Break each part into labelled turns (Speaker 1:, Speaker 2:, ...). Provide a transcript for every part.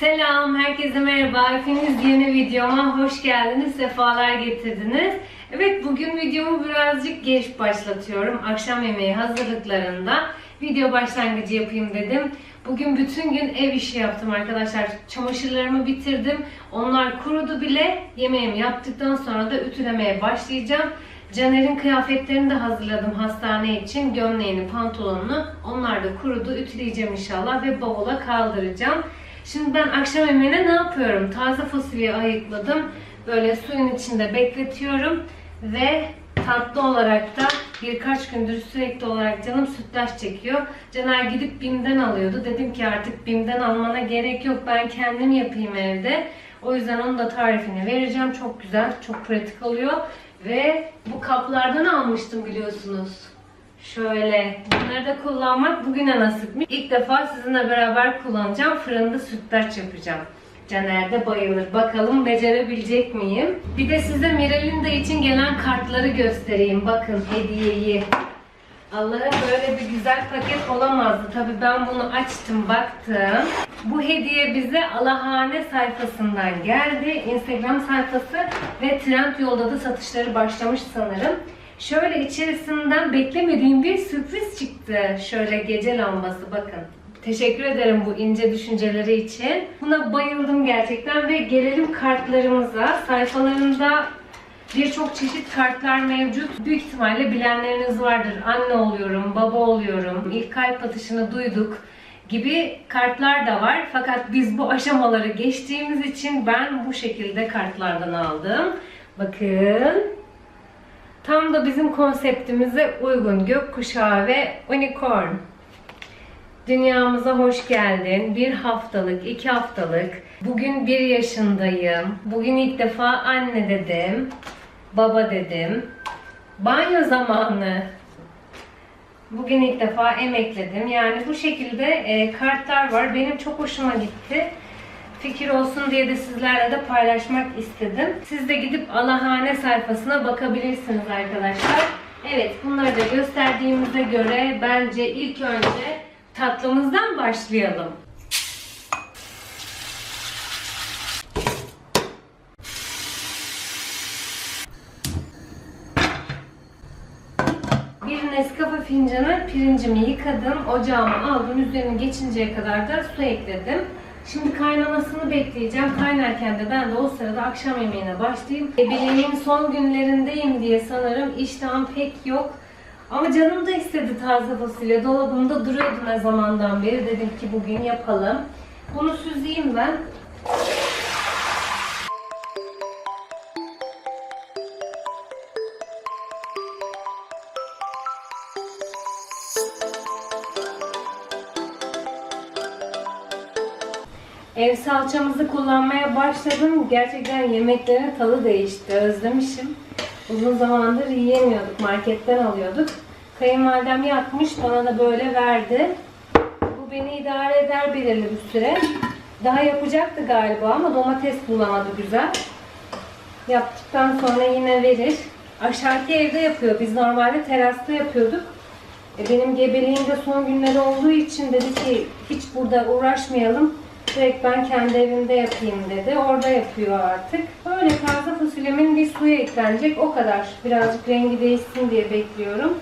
Speaker 1: Selam, herkese merhaba. Hepiniz yeni videoma hoş geldiniz, sefalar getirdiniz. Evet, bugün videomu birazcık geç başlatıyorum. Akşam yemeği hazırlıklarında video başlangıcı yapayım dedim. Bugün bütün gün ev işi yaptım arkadaşlar. Çamaşırlarımı bitirdim. Onlar kurudu bile. Yemeğimi yaptıktan sonra da ütülemeye başlayacağım. Caner'in kıyafetlerini de hazırladım hastane için. Gömleğini, pantolonunu. Onlar da kurudu. Ütüleyeceğim inşallah ve bavula kaldıracağım. Şimdi ben akşam yemeğine ne yapıyorum? Taze fasulye ayıkladım. Böyle suyun içinde bekletiyorum. Ve tatlı olarak da birkaç gündür sürekli olarak canım sütlaç çekiyor. Caner gidip BİM'den alıyordu. Dedim ki artık BİM'den almana gerek yok. Ben kendim yapayım evde. O yüzden onun da tarifini vereceğim. Çok güzel, çok pratik oluyor. Ve bu kaplardan almıştım biliyorsunuz. Şöyle bunları da kullanmak bugüne nasipmiş. İlk defa sizinle beraber kullanacağım. Fırında sütlaç yapacağım. Caner de bayılır. Bakalım becerebilecek miyim? Bir de size Miralinda için gelen kartları göstereyim. Bakın hediyeyi. Allah'ım böyle bir güzel paket olamazdı. Tabii ben bunu açtım, baktım. Bu hediye bize Alahane sayfasından geldi. Instagram sayfası ve Trendyol'da da satışları başlamış sanırım. Şöyle içerisinden beklemediğim bir sürpriz çıktı. Şöyle gece lambası bakın. Teşekkür ederim bu ince düşünceleri için. Buna bayıldım gerçekten ve gelelim kartlarımıza. Sayfalarında birçok çeşit kartlar mevcut. Büyük ihtimalle bilenleriniz vardır. Anne oluyorum, baba oluyorum, ilk kalp atışını duyduk gibi kartlar da var. Fakat biz bu aşamaları geçtiğimiz için ben bu şekilde kartlardan aldım. Bakın. Tam da bizim konseptimize uygun gökkuşağı ve unicorn. Dünyamıza hoş geldin. Bir haftalık, iki haftalık. Bugün bir yaşındayım. Bugün ilk defa anne dedim. Baba dedim. Banyo zamanı. Bugün ilk defa emekledim. Yani bu şekilde e, kartlar var. Benim çok hoşuma gitti. Fikir olsun diye de sizlerle de paylaşmak istedim. Siz de gidip Alahane sayfasına bakabilirsiniz arkadaşlar. Evet bunları da gösterdiğimize göre bence ilk önce tatlımızdan başlayalım. Bir Nescafe fincanı pirincimi yıkadım. Ocağıma aldım. Üzerine geçinceye kadar da su ekledim. Şimdi kaynamasını bekleyeceğim. Kaynarken de ben de o sırada akşam yemeğine başlayayım. Ebeliğimin son günlerindeyim diye sanırım iştahım pek yok. Ama canım da istedi taze fasulye. Dolabımda duruyordu ne zamandan beri. Dedim ki bugün yapalım. Bunu süzeyim ben. Ev salçamızı kullanmaya başladım. Gerçekten yemeklerin tadı değişti. Özlemişim. Uzun zamandır yiyemiyorduk. Marketten alıyorduk. Kayınvalidem yapmış. Bana da böyle verdi. Bu beni idare eder belirli bir süre. Daha yapacaktı galiba ama domates bulamadı güzel. Yaptıktan sonra yine verir. Aşağıki evde yapıyor. Biz normalde terasta yapıyorduk. E, Benim gebeliğimde son günleri olduğu için dedi ki hiç burada uğraşmayalım. Direkt ben kendi evimde yapayım dedi. Orada yapıyor artık. Böyle taze fasulyemin bir suyu eklenecek. O kadar. Birazcık rengi değişsin diye bekliyorum.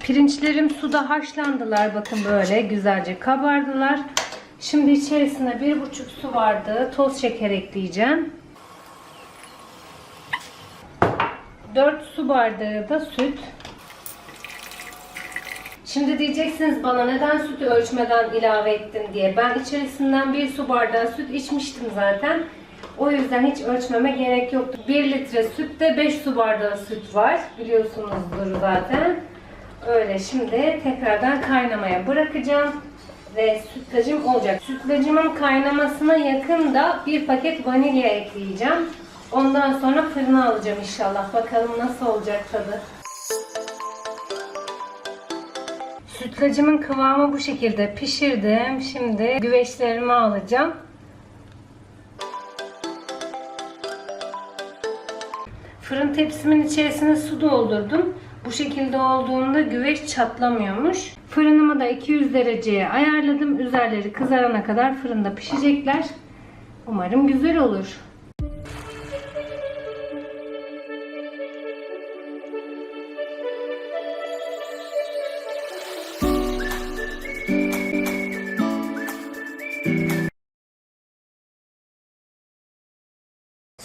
Speaker 1: Pirinçlerim suda haşlandılar. Bakın böyle güzelce kabardılar. Şimdi içerisine bir buçuk su vardı. Toz şeker ekleyeceğim. 4 su bardağı da süt. Şimdi diyeceksiniz bana neden sütü ölçmeden ilave ettin diye. Ben içerisinden bir su bardağı süt içmiştim zaten. O yüzden hiç ölçmeme gerek yoktu. 1 litre sütte 5 su bardağı süt var. Biliyorsunuzdur zaten. Öyle şimdi tekrardan kaynamaya bırakacağım. Ve sütlacım olacak. Sütlacımın kaynamasına yakın da bir paket vanilya ekleyeceğim. Ondan sonra fırına alacağım inşallah. Bakalım nasıl olacak tadı. Sütlacımın kıvamı bu şekilde pişirdim. Şimdi güveçlerimi alacağım. Fırın tepsimin içerisine su doldurdum. Bu şekilde olduğunda güveç çatlamıyormuş. Fırınımı da 200 dereceye ayarladım. Üzerleri kızarana kadar fırında pişecekler. Umarım güzel olur.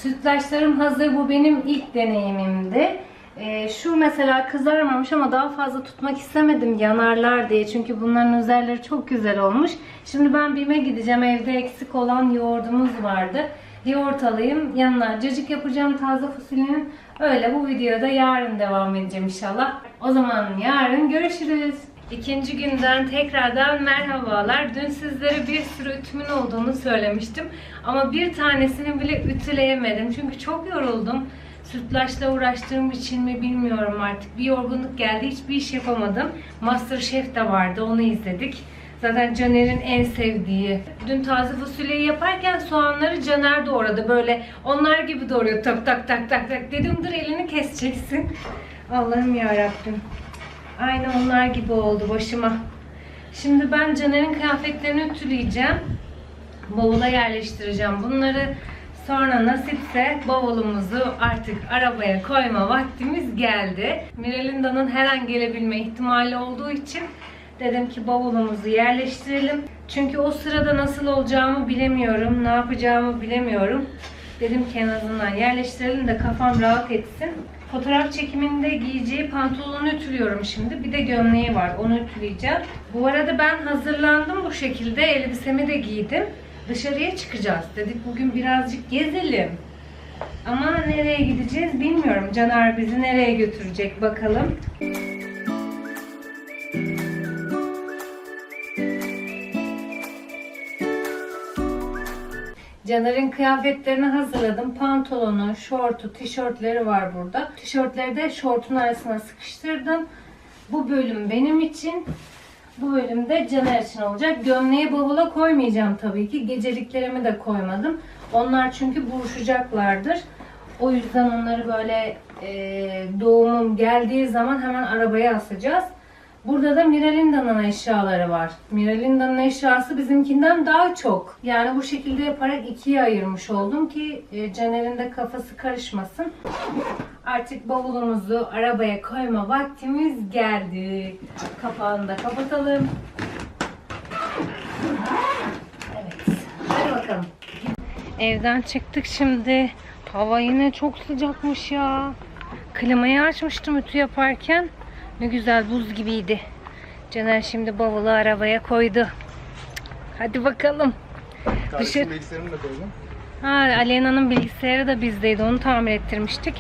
Speaker 1: Sütlaçlarım hazır. Bu benim ilk deneyimimdi. Ee, şu mesela kızarmamış ama daha fazla tutmak istemedim yanarlar diye. Çünkü bunların üzerleri çok güzel olmuş. Şimdi ben BİM'e gideceğim. Evde eksik olan yoğurdumuz vardı. Yoğurt alayım. Yanına cacık yapacağım taze fasulyenin. Öyle bu videoda yarın devam edeceğim inşallah. O zaman yarın görüşürüz. İkinci günden tekrardan merhabalar. Dün sizlere bir sürü ütümün olduğunu söylemiştim. Ama bir tanesini bile ütüleyemedim. Çünkü çok yoruldum. Sütlaçla uğraştığım için mi bilmiyorum artık. Bir yorgunluk geldi. Hiçbir iş yapamadım. Masterchef de vardı. Onu izledik. Zaten Caner'in en sevdiği. Dün taze fasulyeyi yaparken soğanları Caner doğradı. Böyle onlar gibi doğruyor. Tak tak tak tak tak. Dedim dur elini keseceksin. Allah'ım ya Rabbim. Aynı onlar gibi oldu başıma. Şimdi ben Caner'in kıyafetlerini ütüleyeceğim. Bavula yerleştireceğim bunları. Sonra nasipse bavulumuzu artık arabaya koyma vaktimiz geldi. Miralinda'nın her an gelebilme ihtimali olduğu için dedim ki bavulumuzu yerleştirelim. Çünkü o sırada nasıl olacağımı bilemiyorum, ne yapacağımı bilemiyorum. Dedim ki en azından yerleştirelim de kafam rahat etsin. Fotoğraf çekiminde giyeceği pantolonu ütülüyorum şimdi. Bir de gömleği var. Onu ütüleyeceğim. Bu arada ben hazırlandım bu şekilde. Elbisemi de giydim. Dışarıya çıkacağız. Dedik bugün birazcık gezelim. Ama nereye gideceğiz bilmiyorum. Caner bizi nereye götürecek bakalım. Caner'in kıyafetlerini hazırladım. Pantolonu, şortu, tişörtleri var burada. Tişörtleri de şortun arasına sıkıştırdım. Bu bölüm benim için. Bu bölümde Caner için olacak. Gömleği bavula koymayacağım tabii ki. Geceliklerimi de koymadım. Onlar çünkü buruşacaklardır. O yüzden onları böyle e, doğumum geldiği zaman hemen arabaya asacağız. Burada da Miralinda'nın eşyaları var. Miralinda'nın eşyası bizimkinden daha çok. Yani bu şekilde yaparak ikiye ayırmış oldum ki e, Caner'in de kafası karışmasın. Artık bavulumuzu arabaya koyma vaktimiz geldi. Kapağını da kapatalım. Evet. Hadi bakalım. Evden çıktık şimdi. Hava yine çok sıcakmış ya. Klimayı açmıştım ütü yaparken. Ne güzel buz gibiydi. Caner şimdi bavulu arabaya koydu. Hadi bakalım.
Speaker 2: Kardeşim
Speaker 1: Dışarı-
Speaker 2: bilgisayarını da koydum.
Speaker 1: Ha, Alena'nın bilgisayarı da bizdeydi. Onu tamir ettirmiştik.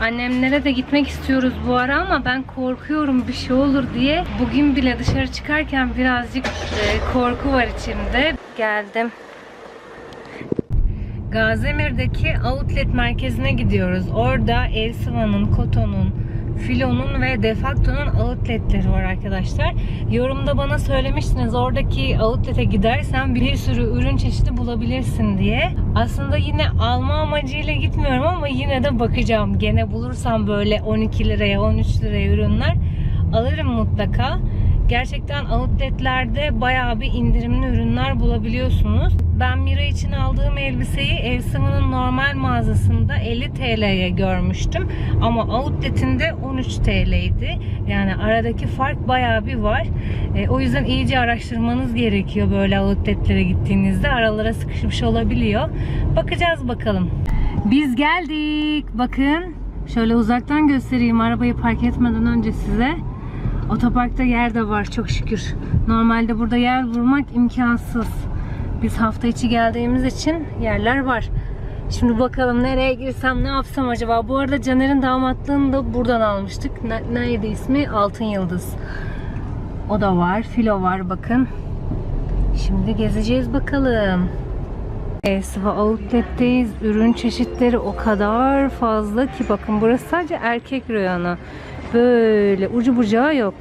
Speaker 1: Annemlere de gitmek istiyoruz bu ara ama ben korkuyorum bir şey olur diye. Bugün bile dışarı çıkarken birazcık e, korku var içimde. Geldim. Gazemir'deki outlet merkezine gidiyoruz. Orada Elsiva'nın, Koto'nun, Filo'nun ve Defacto'nun outletleri var arkadaşlar. Yorumda bana söylemiştiniz oradaki outlet'e gidersen bir sürü ürün çeşidi bulabilirsin diye. Aslında yine alma amacıyla gitmiyorum ama yine de bakacağım. Gene bulursam böyle 12 liraya 13 liraya ürünler alırım mutlaka. Gerçekten outletlerde bayağı bir indirimli ürünler bulabiliyorsunuz. Ben Mira için aldığım elbiseyi Evsam'ın normal mağazasında 50 TL'ye görmüştüm. Ama outletinde 13 TL'ydi. Yani aradaki fark bayağı bir var. E, o yüzden iyice araştırmanız gerekiyor böyle outletlere gittiğinizde. Aralara sıkışmış olabiliyor. Bakacağız bakalım. Biz geldik. Bakın. Şöyle uzaktan göstereyim arabayı park etmeden önce size. Otoparkta yer de var çok şükür. Normalde burada yer bulmak imkansız. Biz hafta içi geldiğimiz için yerler var. Şimdi bakalım nereye girsem ne yapsam acaba. Bu arada Caner'in damatlığını da buradan almıştık. Ne, neydi ismi? Altın Yıldız. O da var. Filo var bakın. Şimdi gezeceğiz bakalım. Esva Outlet'teyiz. Ürün çeşitleri o kadar fazla ki bakın burası sadece erkek reyonu. Böyle ucu bucağı yok.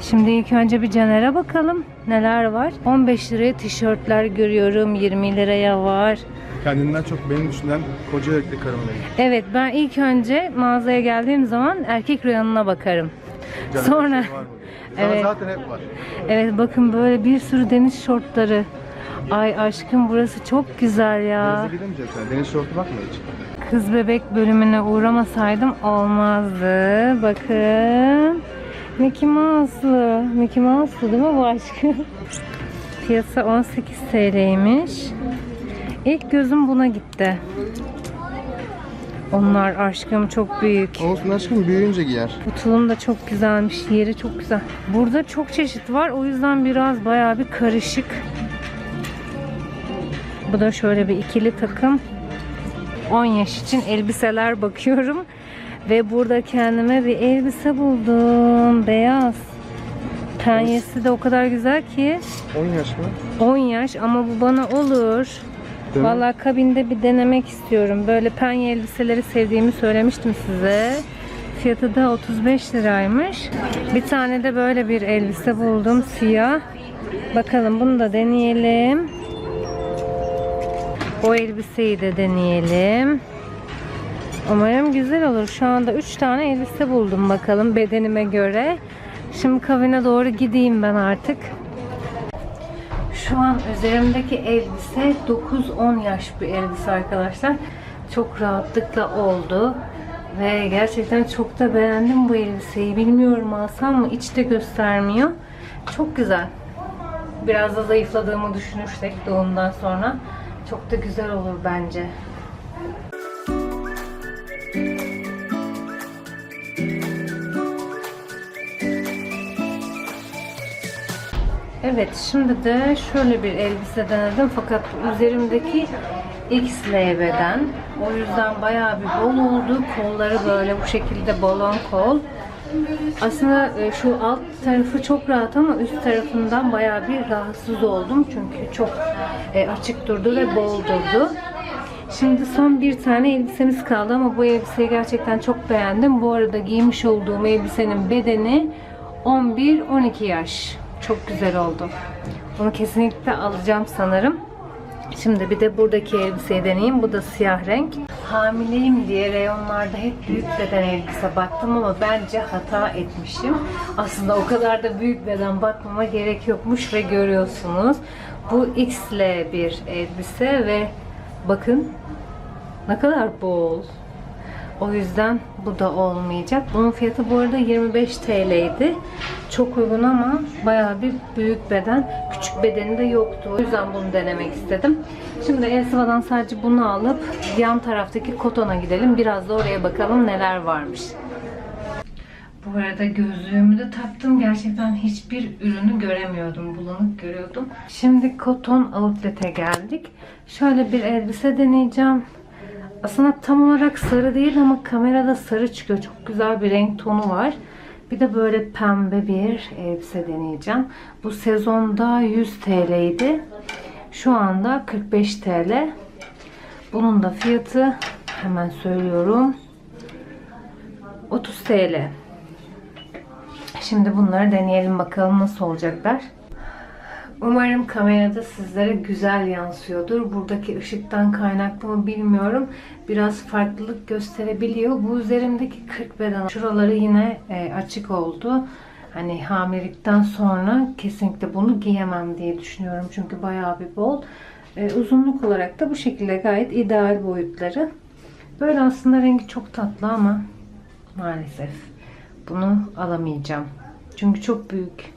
Speaker 1: Şimdi ilk önce bir Caner'e bakalım neler var. 15 liraya tişörtler görüyorum. 20 liraya var.
Speaker 2: Kendinden çok beni düşünen koca yürekli karım benim.
Speaker 1: Evet ben ilk önce mağazaya geldiğim zaman erkek reyonuna bakarım.
Speaker 2: Canım
Speaker 1: Sonra
Speaker 2: bir şey var mı diye. Sana
Speaker 1: Evet.
Speaker 2: zaten hep var.
Speaker 1: evet bakın böyle bir sürü deniz şortları. Ay aşkım burası çok güzel ya.
Speaker 2: Denize gidemeyecek sen. Deniz şortu bakma hiç.
Speaker 1: Kız bebek bölümüne uğramasaydım olmazdı. Bakın. Mickey Mouse'lu. Mickey Mouse'lu değil mi bu aşkım? Piyasa 18 TL'ymiş. İlk gözüm buna gitti. Onlar aşkım çok büyük.
Speaker 2: Olsun aşkım büyüyünce giyer.
Speaker 1: Bu tulum da çok güzelmiş. Yeri çok güzel. Burada çok çeşit var. O yüzden biraz bayağı bir karışık. Bu da şöyle bir ikili takım. 10 yaş için elbiseler bakıyorum. Ve burada kendime bir elbise buldum. Beyaz. Penyesi de o kadar güzel ki.
Speaker 2: 10 yaş mı?
Speaker 1: 10 yaş ama bu bana olur.
Speaker 2: Değil mi?
Speaker 1: Vallahi kabinde bir denemek istiyorum. Böyle penye elbiseleri sevdiğimi söylemiştim size. Fiyatı da 35 liraymış. Bir tane de böyle bir elbise buldum siyah. Bakalım bunu da deneyelim. O elbiseyi de deneyelim. Umarım güzel olur. Şu anda 3 tane elbise buldum bakalım bedenime göre. Şimdi kabine doğru gideyim ben artık. Şu an üzerimdeki elbise 9-10 yaş bir elbise arkadaşlar. Çok rahatlıkla oldu. Ve gerçekten çok da beğendim bu elbiseyi. Bilmiyorum alsam mı? İç de göstermiyor. Çok güzel. Biraz da zayıfladığımı düşünürsek doğumdan sonra çok da güzel olur bence. Evet şimdi de şöyle bir elbise denedim fakat üzerimdeki XL beden. O yüzden bayağı bir bol oldu. Kolları böyle bu şekilde balon kol. Aslında e, şu alt tarafı çok rahat ama üst tarafından bayağı bir rahatsız oldum. Çünkü çok e, açık durdu ve bol durdu. Şimdi son bir tane elbisemiz kaldı ama bu elbiseyi gerçekten çok beğendim. Bu arada giymiş olduğum elbisenin bedeni 11-12 yaş. Çok güzel oldu. Bunu kesinlikle alacağım sanırım. Şimdi bir de buradaki elbiseyi deneyeyim. Bu da siyah renk. Hamileyim diye reyonlarda hep büyük beden elbise baktım ama bence hata etmişim. Aslında o kadar da büyük beden bakmama gerek yokmuş ve görüyorsunuz. Bu XL bir elbise ve bakın ne kadar bol. O yüzden bu da olmayacak. Bunun fiyatı bu arada 25 TL'ydi. Çok uygun ama bayağı bir büyük beden. Küçük bedeni de yoktu. O yüzden bunu denemek istedim. Şimdi Elsiva'dan sadece bunu alıp yan taraftaki Koton'a gidelim. Biraz da oraya bakalım neler varmış. Bu arada gözlüğümü de taktım. Gerçekten hiçbir ürünü göremiyordum. Bulanık görüyordum. Şimdi Koton Outlet'e geldik. Şöyle bir elbise deneyeceğim. Aslında tam olarak sarı değil ama kamerada sarı çıkıyor. Çok güzel bir renk tonu var. Bir de böyle pembe bir elbise deneyeceğim. Bu sezonda 100 TL'ydi. Şu anda 45 TL. Bunun da fiyatı hemen söylüyorum. 30 TL. Şimdi bunları deneyelim bakalım nasıl olacaklar. Umarım kamerada sizlere güzel yansıyordur. Buradaki ışıktan kaynaklı mı bilmiyorum. Biraz farklılık gösterebiliyor. Bu üzerimdeki 40 beden şuraları yine e, açık oldu. Hani hamilelikten sonra kesinlikle bunu giyemem diye düşünüyorum. Çünkü bayağı bir bol. E, uzunluk olarak da bu şekilde gayet ideal boyutları. Böyle aslında rengi çok tatlı ama maalesef bunu alamayacağım. Çünkü çok büyük.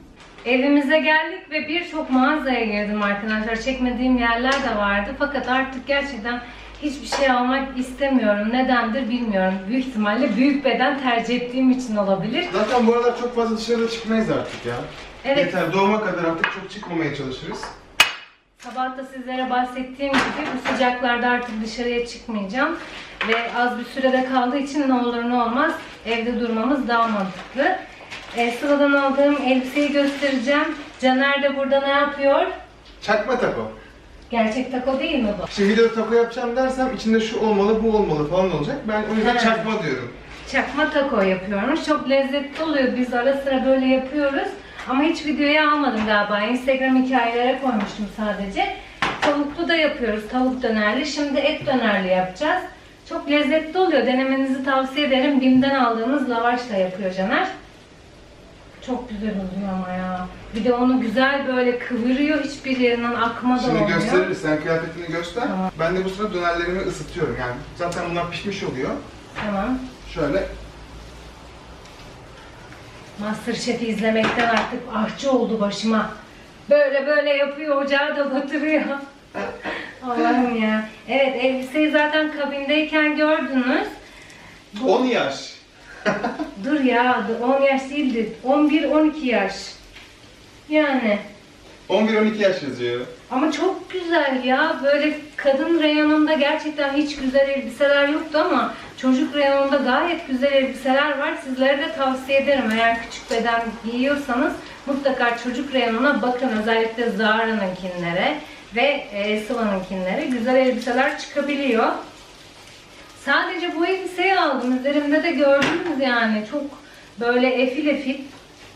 Speaker 1: Evimize geldik ve birçok mağazaya girdim arkadaşlar. Çekmediğim yerler de vardı. Fakat artık gerçekten hiçbir şey almak istemiyorum. Nedendir bilmiyorum. Büyük ihtimalle büyük beden tercih ettiğim için olabilir.
Speaker 2: Zaten bu aralar çok fazla dışarıda çıkmayız artık ya.
Speaker 1: Evet.
Speaker 2: Yeter doğuma kadar artık çok çıkmamaya çalışırız.
Speaker 1: Sabah da sizlere bahsettiğim gibi bu sıcaklarda artık dışarıya çıkmayacağım. Ve az bir sürede kaldığı için ne olur ne olmaz evde durmamız daha mantıklı. E, sıradan aldığım elbiseyi göstereceğim. Caner de burada ne yapıyor?
Speaker 2: Çakma tako.
Speaker 1: Gerçek tako değil mi bu?
Speaker 2: Şimdi videoda tako yapacağım dersem içinde şu olmalı bu olmalı falan olacak. Ben o yüzden çakma diyorum.
Speaker 1: Çakma taco yapıyormuş. Çok lezzetli oluyor. Biz ara sıra böyle yapıyoruz. Ama hiç videoya almadım galiba. Instagram hikayelere koymuştum sadece. Tavuklu da yapıyoruz. Tavuk dönerli. Şimdi et dönerli yapacağız. Çok lezzetli oluyor. Denemenizi tavsiye ederim. Bim'den aldığınız lavaşla yapıyor Caner. Çok güzel oluyor ama ya. Bir de onu güzel böyle kıvırıyor. Hiçbir yerinden akma da
Speaker 2: Şimdi
Speaker 1: olmuyor.
Speaker 2: gösteririz. Sen kıyafetini göster.
Speaker 1: Tamam.
Speaker 2: Ben de bu sırada dönerlerimi ısıtıyorum. Yani zaten bunlar pişmiş oluyor.
Speaker 1: Tamam.
Speaker 2: Şöyle
Speaker 1: Masterchef'i izlemekten artık ahçı oldu başıma. Böyle böyle yapıyor, ocağı da batırıyor. Allah'ım ya. Evet, elbiseyi zaten kabindeyken gördünüz. Bu-
Speaker 2: 10 yaş.
Speaker 1: Dur ya, 10 yaş değildi. 11-12 yaş. Yani.
Speaker 2: 11-12 yaş yazıyor.
Speaker 1: Ama çok güzel ya. Böyle kadın reyonunda gerçekten hiç güzel elbiseler yoktu ama çocuk reyonunda gayet güzel elbiseler var. Sizlere de tavsiye ederim. Eğer küçük beden giyiyorsanız mutlaka çocuk reyonuna bakın. Özellikle Zara'nınkinlere ve e, Sıva'nınkinlere güzel elbiseler çıkabiliyor. Sadece bu elbiseyi aldım. Üzerimde de gördünüz yani. Çok böyle efil efil.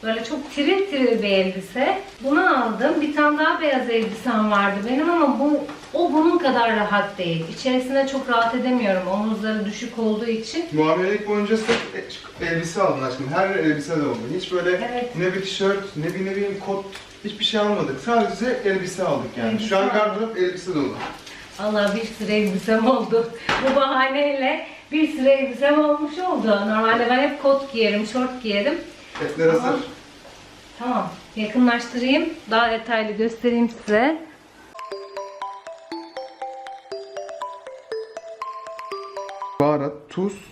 Speaker 1: Böyle çok tiril tiril bir elbise. Bunu aldım. Bir tane daha beyaz elbisem vardı benim ama bu o bunun kadar rahat değil. İçerisinde çok rahat edemiyorum. Omuzları düşük olduğu için.
Speaker 2: Muamelik boyunca sırf e- elbise aldın aşkım. Her elbise de oldu. Hiç böyle
Speaker 1: Evet.
Speaker 2: ne bir tişört, ne bir ne bileyim kot, hiçbir şey almadık. Sadece elbise aldık yani.
Speaker 1: Elbise
Speaker 2: Şu an
Speaker 1: aldık.
Speaker 2: gardırop elbise dolu.
Speaker 1: Allah bir sürü elbisem oldu. Bu bahaneyle bir sürü elbisem olmuş oldu. Normalde ben hep kot giyerim, şort giyerim.
Speaker 2: Etler hazır.
Speaker 1: Tamam. Yakınlaştırayım. Daha detaylı göstereyim size.
Speaker 2: Baharat, tuz,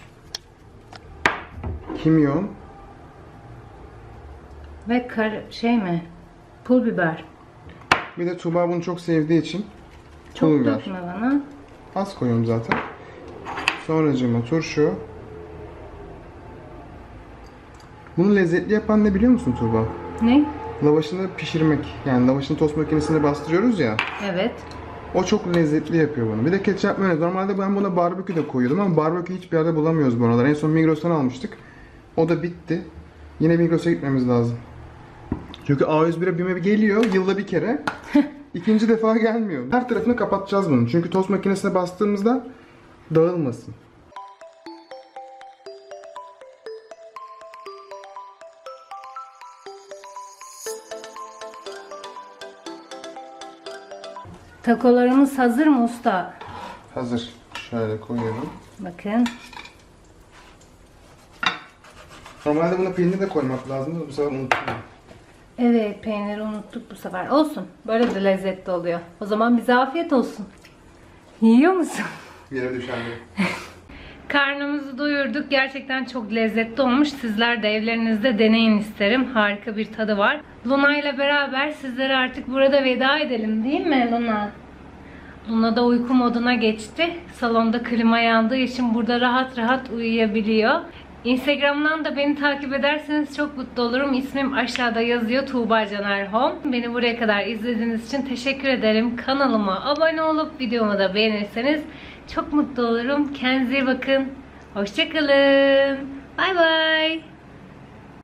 Speaker 2: kimyon,
Speaker 1: Ve kar şey mi? Pul biber.
Speaker 2: bir de Tuğba bunu çok sevdiği için
Speaker 1: Çok
Speaker 2: pul biber.
Speaker 1: dökme bana.
Speaker 2: Az koyuyorum zaten. Sonracığıma turşu. Bunu lezzetli yapan ne biliyor musun Tuğba?
Speaker 1: Ne?
Speaker 2: Lavaşını pişirmek. Yani lavaşını tost makinesine bastırıyoruz ya.
Speaker 1: Evet.
Speaker 2: O çok lezzetli yapıyor bunu. Bir de ketçap mayonez. Normalde ben buna barbekü de koyuyordum ama barbekü hiçbir yerde bulamıyoruz bu aralar. En son Migros'tan almıştık. O da bitti. Yine Migros'a gitmemiz lazım. Çünkü A101'e BİM'e geliyor yılda bir kere. İkinci defa gelmiyor. Her tarafını kapatacağız bunun. Çünkü tost makinesine bastığımızda dağılmasın.
Speaker 1: Takolarımız hazır mı usta?
Speaker 2: Hazır. Şöyle koyuyorum.
Speaker 1: Bakın.
Speaker 2: Normalde buna peynir de koymak lazım bu sefer unuttum.
Speaker 1: Evet peyniri unuttuk bu sefer. Olsun. Böyle de lezzetli oluyor. O zaman bize afiyet olsun. Yiyor musun?
Speaker 2: Yere düşen de.
Speaker 1: Karnımızı doyurduk. Gerçekten çok lezzetli olmuş. Sizler de evlerinizde deneyin isterim. Harika bir tadı var. Luna ile beraber sizlere artık burada veda edelim değil mi Luna? Luna da uyku moduna geçti. Salonda klima yandığı için burada rahat rahat uyuyabiliyor. Instagram'dan da beni takip ederseniz çok mutlu olurum. İsmim aşağıda yazıyor Tuğba Caner Home. Beni buraya kadar izlediğiniz için teşekkür ederim. Kanalıma abone olup videomu da beğenirseniz çok mutlu olurum. Kendinize bakın. Hoşçakalın. Bay bay.